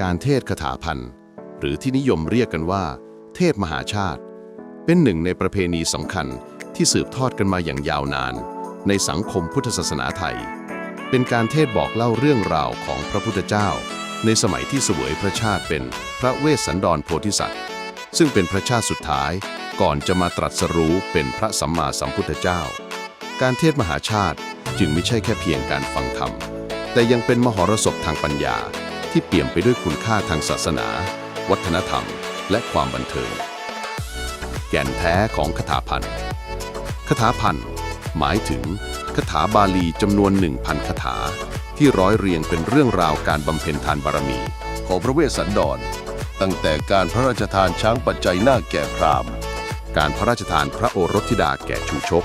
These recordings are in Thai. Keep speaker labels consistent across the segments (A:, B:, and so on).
A: การเทศคาถาพันธ์หรือที่นิยมเรียกกันว่า เทศมหาชาติ เป็นหนึ่งในประเพณีสำคัญที่สืบทอดกันมาอย่างยาวนาน ในสังคมพุทธศาสนาไทย เป็นการเทศบอกเล่าเรื่องราวของพระพุทธเจ้า ในสมัยที่เสวยพระชาติเป็นพระเวสสันดรโพธิสัตว์ ซึ่งเป็นพระชาติสุดท้ายก่อนจะมาตรัสรู้เป็นพระสัมมาสัมพุทธเจ้า การเทศมหาชาติจึงไม่ใช่แค่เพียงการฟังธรรม แต่ยังเป็นมหรสพทางปัญญา ที่เปี่ยมไปด้วยคุณค่าทางศาสนา วัฒนธรรม และความบันเทิง แก่นแท้ของคาถาพันธ์คาถาพันธ์หมายถึงคาถาบาลีจำนวน 1,000คาถา ที่ร้อยเรียงเป็นเรื่องราวการบำเพ็ญทานบารมี
B: ของพระเวสสันดร ตั้งแต่การพระราชทานช้างปัจจัยหน้าแก่พราหมณ์
A: การพระราชทานพระโอรสธิดาแก่ชูชก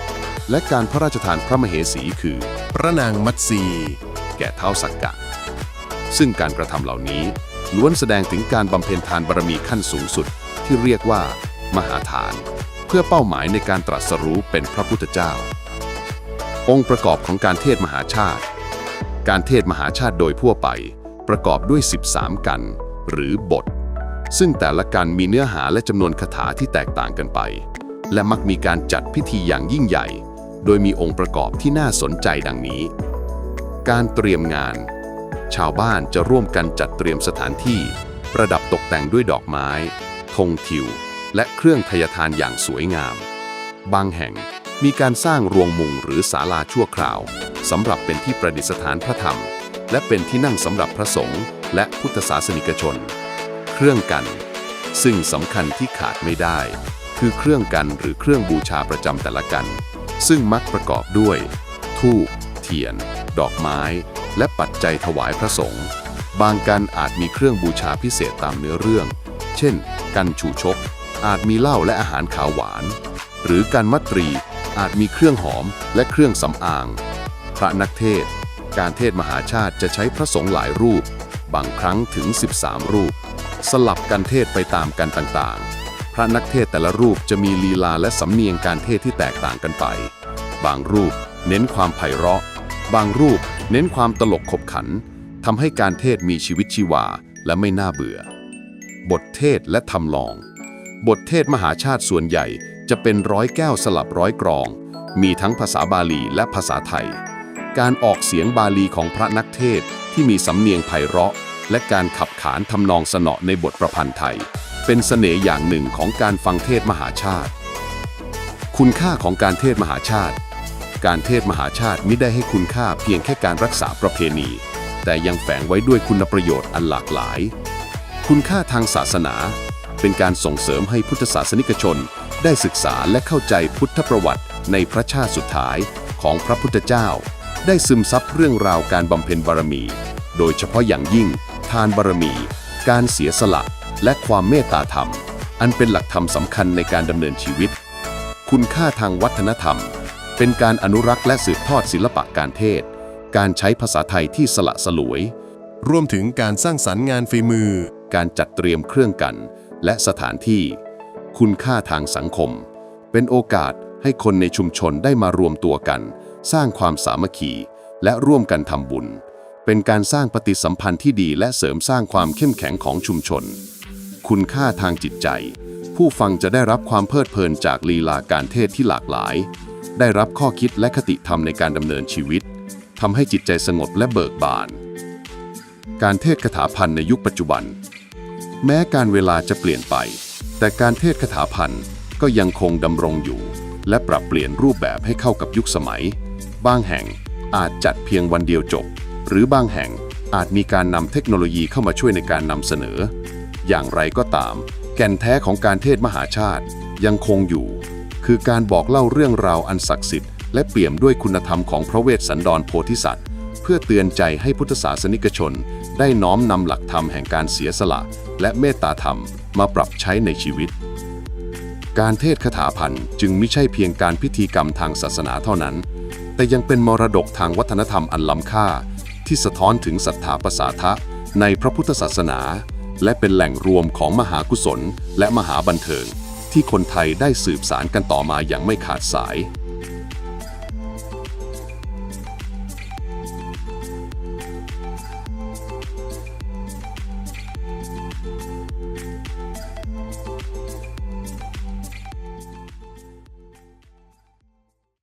A: และการพระราชทานพระมเหสีคือ
B: พระนางมัตสี
A: แก่เท้าสักกะ ซึ่งการกระทำเหล่านี้ล้วนแสดงถึงการบำเพ็ญทานบารมีขั้นสูงสุด ที่เรียกว่า มหาทาน เพื่อเป้าหมายในการตรัสรู้เป็นพระพุทธเจ้า องค์ประกอบของการเทศมหาชาติ การเทศมหาชาติโดยทั่วไป ประกอบด้วย 13 กัน หรือบท ซึ่งแต่ละกันมีเนื้อหาและจำนวนคาถาที่แตกต่างกันไป และมักมีการจัดพิธีอย่างยิ่งใหญ่ โดยมีองค์ประกอบที่น่าสนใจดังนี้ การเตรียมงาน ชาวบ้านจะร่วมกันจัดเตรียมสถานที่ ประดับตกแต่งด้วยดอกไม้ ธงทิว และเครื่องทยทานอย่างสวยงาม บางแห่งมีการสร้างรวงมุงหรือศาลาชั่วคราวสำหรับเป็นที่ประดิษฐานพระธรรม และเป็นที่นั่งสำหรับพระสงฆ์และพุทธศาสนิกชน เครื่องกัน ซึ่งสำคัญที่ขาดไม่ได้ คือเครื่องกันหรือเครื่องบูชาประจำแต่ละกัน ซึ่งมักประกอบด้วยธูปเทียน ดอกไม้ และปัจจัยถวายพระสงฆ์บางกันอาจมีเครื่องบูชาพิเศษตามเนื้อเรื่อง เช่น กันชูชก อาจมีเหล้าและอาหารขาวหวาน หรือกันมัตรีอาจมีเครื่องหอมและเครื่องสำอาง พระนักเทศ การเทศมหาชาติจะใช้พระสงฆ์หลายรูป บางครั้งถึง 13 รูป สลับกันเทศไปตามกันต่างๆ พระนักเทศแต่ละรูปจะมีลีลาและสำเนียงการเทศที่แตกต่างกันไป บางรูปเน้นความไพเราะ บางรูปเน้นความตลกขบขันทำให้การเทศมีชีวิตชีวาและไม่น่าเบื่อ บทเทศและทำลอง บทเทศมหาชาติส่วนใหญ่จะเป็นร้อยแก้วสลับร้อยกรอง มีทั้งภาษาบาลีและภาษาไทย การออกเสียงบาลีของพระนักเทศที่มีสำเนียงไพเราะ และการขับขานทำนองสนอในบทประพันธ์ไทย เป็นเสน่ห์อย่างหนึ่งของการฟังเทศมหาชาติ คุณค่าของการเทศมหาชาติ การเทศมหาชาติมิได้ให้คุณค่าเพียงแค่การรักษาประเพณี แต่ยังแฝงไว้ด้วยคุณประโยชน์อันหลากหลาย คุณค่าทางศาสนา เป็นการส่งเสริมให้พุทธศาสนิกชน ได้ศึกษาและเข้าใจพุทธประวัติในพระชาติสุดท้ายของพระพุทธเจ้า ได้ซึมซับเรื่องราวการบำเพ็ญบารมี โดยเฉพาะอย่างยิ่ง ทานบารมี การเสียสละ และความเมตตาธรรม อันเป็นหลักธรรมสำคัญในการดำเนินชีวิต คุณค่าทางวัฒนธรรม เป็นการอนุรักษ์และสืบทอดศิลปะการเทศ การใช้ภาษาไทยที่สละสลวย
B: รวมถึงการสร้างสรรค์งานฝีมือ
A: การจัดเตรียมเครื่องกัน และสถานที่ คุณค่าทางสังคม เป็นโอกาสให้คนในชุมชนได้มารวมตัวกัน สร้างความสามัคคี และร่วมกันทำบุญ เป็นการสร้างปฏิสัมพันธ์ที่ดีและเสริมสร้างความเข้มแข็งของชุมชน คุณค่าทางจิตใจ ผู้ฟังจะได้รับความเพลิดเพลินจากลีลาการเทศที่หลากหลาย ได้รับข้อคิดและคติธรรมในการดำเนินชีวิตทำให้จิตใจสงบและเบิกบาน การเทศคาถาพันในยุคปัจจุบัน แม้การเวลาจะเปลี่ยนไป แต่การเทศคาถาพันก็ยังคงดำรงอยู่ และปรับเปลี่ยนรูปแบบให้เข้ากับยุคสมัย บางแห่งอาจจัดเพียงวันเดียวจบ หรือบางแห่งอาจมีการนำเทคโนโลยีเข้ามาช่วยในการนำเสนอ อย่างไรก็ตาม แก่นแท้ของการเทศมหาชาติยังคงอยู่ คือการบอกเล่าเรื่องราวอันศักดิ์สิทธิ์และเปี่ยมด้วยคุณธรรมของพระเวสสันดรโพธิสัตว์ เพื่อเตือนใจให้พุทธศาสนิกชน ได้น้อมนำหลักธรรมแห่งการเสียสละ และเมตตาธรรมมาปรับใช้ในชีวิต การเทศคาถาพันธ์จึงไม่ใช่เพียงการพิธีกรรมทางศาสนาเท่านั้น แต่ยังเป็นมรดกทางวัฒนธรรมอันล้ำค่า ที่สะท้อนถึงศรัทธาประสาทะในพระพุทธศาสนา และเป็นแหล่งรวมของมหากุศล และมหาบันเทิง ที่คนไทยได้สืบสารกันต่อมาอย่างไม่ขาดสาย